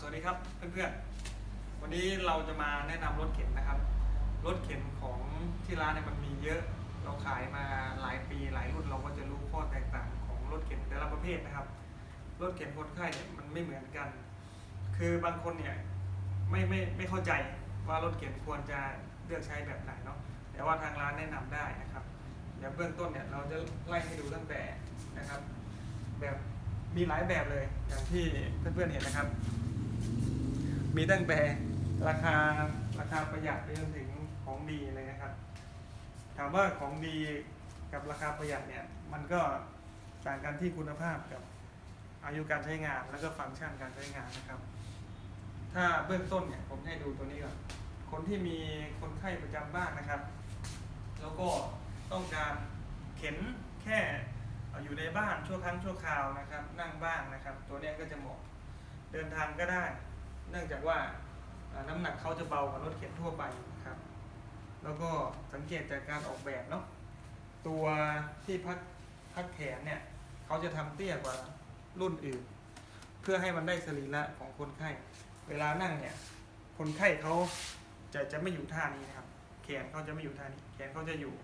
สวัสดีครับเพื่อนๆ วันนี้เราจะมาแนะนำรถเข็นนะครับ รถเข็นของที่ร้านเนี่ยมันมีเยอะ เราขายมาหลายปีหลายรุ่นเราก็จะรู้ข้อแตกต่างของรถเข็นแต่ละประเภทนะครับ รถเข็นคนไข้เนี่ยมันไม่เหมือนกัน คือบางคนเนี่ยไม่ไม่ไม่เข้าใจว่ารถเข็นควรจะเลือกใช้แบบไหนเนาะ แต่ว่าทางร้านแนะนำได้นะครับ เดี๋ยวเบื้องต้นเนี่ยเราจะไล่ให้ดูตั้งแต่นะครับ แบบมีหลายแบบเลยอย่างที่เพื่อนๆเห็นนะครับ มีตั้งแต่ราคาราคาประหยัดไปจนถึงของดีเลยนะครับ ถามว่าของดีกับราคาประหยัดเนี่ยมันก็ต่างกันที่คุณภาพกับอายุการใช้งานแล้วก็ฟังก์ชันการใช้งานนะครับ ถ้าเบื้องต้นเนี่ยผมให้ดูตัวนี้ก่อนคนที่มีคนไข้ประจำบ้านนะครับ แล้วก็ต้องการเข็นแค่อยู่ในบ้านชั่วครั้งชั่วคราวนะครับ นั่งบ้างนะครับ ตัวนี้ก็จะเหมาะเดินทางก็ได้ เนื่องจากว่าน้ำหนักเขาจะเบากว่ารถเข็นทั่วไปนะครับ แล้วก็สังเกตจากการออกแบบเนาะตัวที่พักพักแขนเนี่ยเขาจะทำเตี้ยกว่ารุ่นอื่น เพื่อให้มันได้สรีระของคนไข้ เวลานั่งเนี่ยคนไข้เขาจะจะไม่อยู่ท่านี้นะครับแขนเขาจะไม่อยู่ท่านี้แขนเขาจะอยู่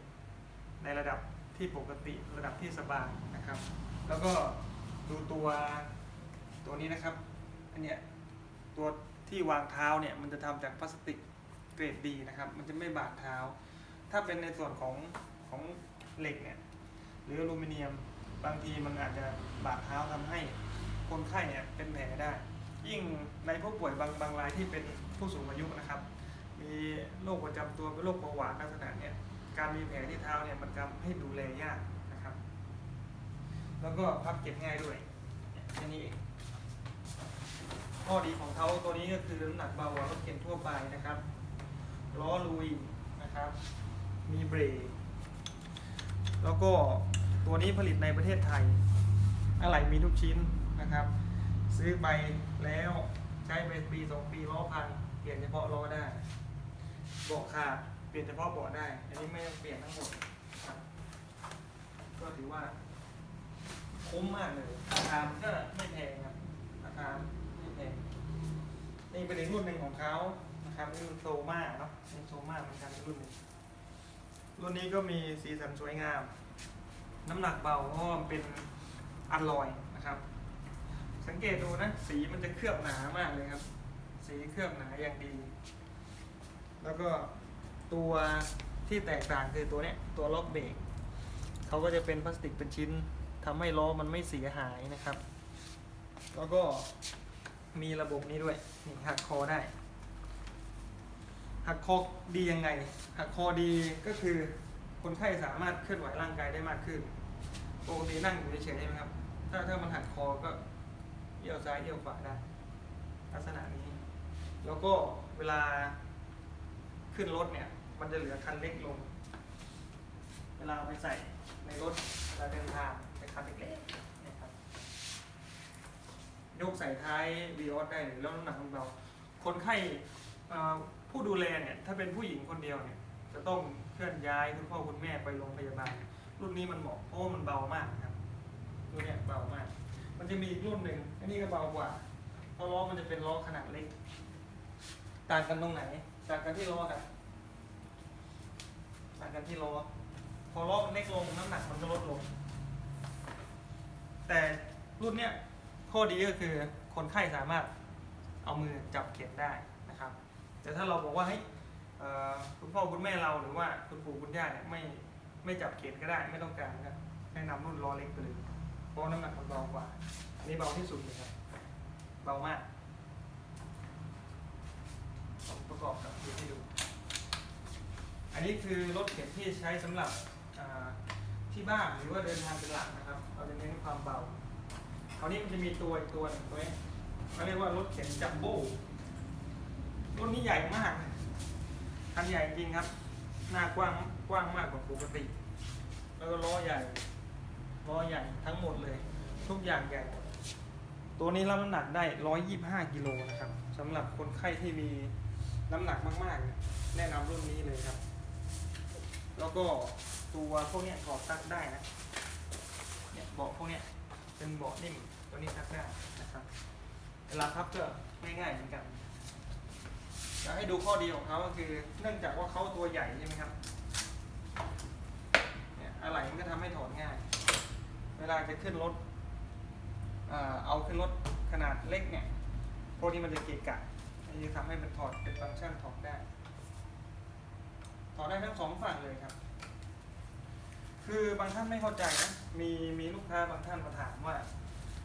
ในระดับที่ปกติระดับที่สบายนะครับ แล้วก็ดูตัวตัวนี้นะครับอันเนี้ย ตัวที่วางเท้าเนี่ยมันจะทำจากพลาสติกเกรดดีนะครับ มันจะไม่บาดเท้า ถ้าเป็นในส่วนของของเหล็กเนี่ยหรืออลูมิเนียมบางทีมันอาจจะบาดเท้าทำให้คนไข้เนี่ยเป็นแผลได้ ยิ่งในผู้ป่วยบางบางรายที่เป็นผู้สูงอายุนะครับ มีโรคประจำตัวเป็นโรคเบาหวานลักษณะเนี่ยการมีแผลที่เท้าเนี่ยมันทำให้ดูแลยากนะครับ แล้วก็พับเก็บง่ายด้วยแค่นี้เอง ข้อดีของเขาตัวนี้ก็คือน้ำหนักเบากว่ารถเข็นทั่วไปนะครับ ล้อลุยนะครับ มีเบรกแล้วก็ตัวนี้ผลิตในประเทศไทย อะไรมีทุกชิ้นนะครับ ซื้อไปแล้วใช้ไปปีสองปีล้อพังเปลี่ยนเฉพาะล้อได้เบาะขาดเปลี่ยนเฉพาะเบาะได้ อันนี้ไม่ต้องเปลี่ยนทั้งหมดครับก็ถือว่า คุ้มมากเลยราคาก็ไม่แพงครับราคา นี่เป็นอีกรุ่นหนึ่งของเขานะครับนี่นโซมาเนาะนี่โซมาเหมือนกันรุ่นนึงรุ่นนี้ก็มีสีสันสวยงาม น้ำหนักเบาเพราะมันเป็นอัลลอยนะครับ สังเกตดูนะ สีมันจะเคลือบหนามากเลยครับ สีเคลือบหนาอย่างดี แล้วก็ตัวที่แตกต่างคือตัวเนี้ยตัวล็อกเบรกเขาก็จะเป็นพลาสติกเป็นชิ้นทำให้ล้อมันไม่เสียหายนะครับ แล้วก็ มีระบบนี้ด้วยนี่หักคอได้ หักคอดียังไง หักคอดีก็คือคนไข้สามารถเคลื่อนไหวร่างกายได้มากขึ้นปกตินั่งอยู่เฉยๆใช่ไหมครับ ถ้าถ้ามันหักคอก็เอี้ยวซ้ายเอี้ยวขวาได้ลักษณะนี้ แล้วก็เวลาขึ้นรถเนี่ย มันจะเหลือคันเล็กลง เวลาไปใส่ในรถเวลาเดินทางเป็นคันเล็กๆ ยกใส่ท้ายวีออสได้เลยแล้วน้ำหนักมันเบาคนไข้ผู้ดูแลเนี่ยถ้าเป็นผู้หญิงคนเดียวเนี่ยจะต้องเคลื่อนย้ายคุณพ่อคุณแม่ไปโรงพยาบาล รุ่นนี้มันเหมาะเพราะว่ามันเบามากครับรุ่นเนี้ยเบามาก มันจะมีอีกรุ่นหนึ่งอันนี้ก็เบากว่าเพราะล้อมันจะเป็นล้อขนาดเล็ก ต่างกันตรงไหนต่างกันที่ล้อครับต่างกันที่ล้อพอล้อมันเล็กลงน้ำหนักมันก็ลดลง แต่รุ่นเนี้ย ข้อดีก็คือคนไข้สามารถเอามือจับเข็มได้นะครับ แต่ถ้าเราบอกว่าเฮ้คุณพ่อคุณแม่เราหรือว่าคุณปู่คุณย่าเนี่ยไม่ไม่จับเข็มก็ได้ไม่ต้องการก็แนะนำรุ่นล้อเล็กไปเลยเพราะน้ำหนักมันเบากว่า อันนี้เบาที่สุดเลยครับเบามากผมประกอบกับดูให้ดู อันนี้คือรถเข็นที่ใช้สำหรับที่บ้านหรือว่าเดินทางเป็นหลักนะครับ เราจะเน้นความเบา ราวนี้มันจะมีตัวอีกตัวหนึงตัวนี้เขาเรียกว่ารถเข็นจัมโบ้รุ่นนี้ใหญ่มากคันใหญ่จริงครับ หน้ากว้างกว้างมากกว่าปกติ แล้วก็ล้อใหญ่ล้อใหญ่ทั้งหมดเลย ทุกอย่างใหญ่หมดตัวนี้รับน้ำหนักได้ 125 กิโลนะครับสำหรับคนไข้ที่มีน้ำหนักมากๆ แนะนำรุ่นนี้เลยครับ แล้วก็ตัวพวกนี้ถอดซักได้นะเนี่ยเบาะพวกนี้เป็นเบาะนิ่ม ตัวนี้ซักได้นะครับเวลาพับก็ง่ายๆเหมือนกันจะให้ดูข้อดีของเขาก็คือ เนื่องจากว่าเขาตัวใหญ่ใช่ไหมครับเนี่ยอะไรมันก็ทำให้ถอดง่าย เวลาจะขึ้นรถเอาขึ้นรถขนาดเล็กเนี่ยพวกนี้มันจะเกะกะอันนี้ทำให้มันถอดเป็นฟังก์ชันถอดได้ ถอดได้ทั้งสองฝั่งเลยครับ คือบางท่านไม่เข้าใจนะมีมีลูกค้าบางท่านมาถามว่า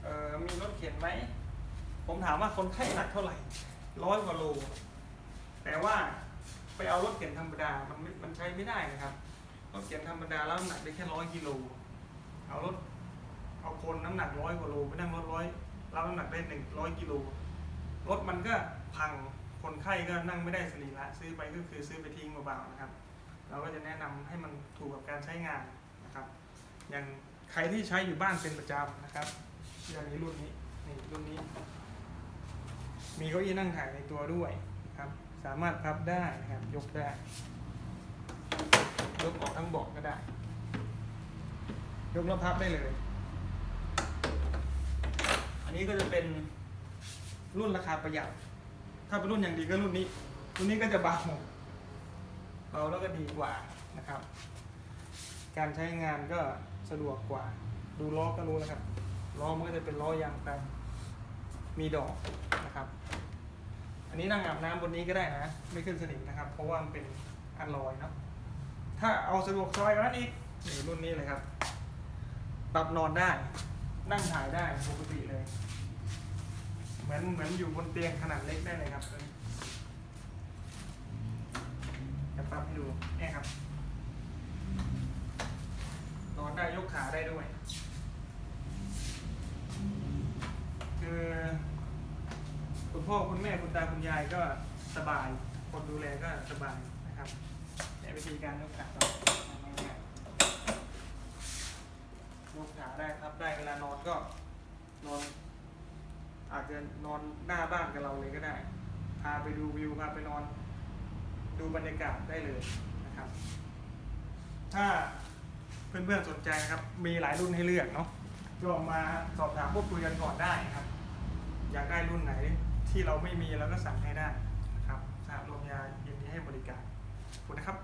ออมีรถเข็นไหม ผมถามว่าคนไข้หนักเท่าไหร่ร้อยกว่าโล แต่ว่าไปเอารถเข็นธรรมดา มันมันใช้ไม่ได้นะครับ รถเข็นธรรมดาแล้วน้ำหนักได้แค่ร้อยกิโล เอารถ เอาคนน้ำหนักร้อยกว่าโลไปนั่งรถร้อยรับน้ำหนักได้หนึ่งร้อยกิโล รถมันก็พัง คนไข้ก็นั่งไม่ได้สรีระซื้อไปก็คือซื้อไปทิ้งเบาๆนะครับ เราก็จะแนะนำให้มันถูกกับการใช้งานนะครับ อย่างใครที่ใช้อยู่บ้านเป็นประจำนะครับ อย่างนี้รุ่นนี้นี่รุ่นนี้ มีเก้าอี้นั่งถ่ายในตัวด้วยนะครับ สามารถพับได้นะครับ ยกได้ยกออกทั้งเบาะก็ได้ ยกแล้วพับได้เลย อันนี้ก็จะเป็นรุ่นราคาประหยัด ถ้าเป็นรุ่นอย่างดีก็รุ่นนี้ รุ่นนี้ก็จะเบา เบาแล้วก็ดีกว่านะครับ การใช้งานก็สะดวกกว่า ดูล้อก็รู้แล้วครับ ล้อมันก็จะเป็นล้อยางแปลงมีดอกนะครับ อันนี้นั่งอาบน้ำบนนี้ก็ได้นะ ไม่ขึ้นสนิมนะครับ เพราะว่ามันเป็นอันลอยเนาะถ้าเอาสะดวกสบายกว่านั้นอีกนี่รุ่นนี้เลยครับ ปรับนอนได้ นั่งถ่ายได้ปกติเลย เหมือนเหมือนอยู่บนเตียงขนาดเล็กได้เลยครับจะปรับให้ดูนี่ครับ นอนได้ยกขาได้ด้วย คือคุณ พ่อคุณแม่คุณตาคุณยายก็สบาย คนดูแลก็สบายนะครับแต่วิธีการยกขาก็ง่ายๆยกขาได้ครับได้เวลานอนก็นอนอาจจะนอนหน้าบ้านกับเราเลยก็ได้ พาไปดูวิวพาไปนอน ดูบรรยากาศได้เลยนะครับ ถ้าเพื่อนๆสนใจนะครับ มีหลายรุ่นให้เลือกเนาะก็มาสอบถามพูดคุยกันก่อนได้ครับ อยากได้รุ่นไหน ที่เราไม่มีเราก็สั่งให้ได้นะครับสหโรงยายินดีให้บริการขอบคุณนะครับ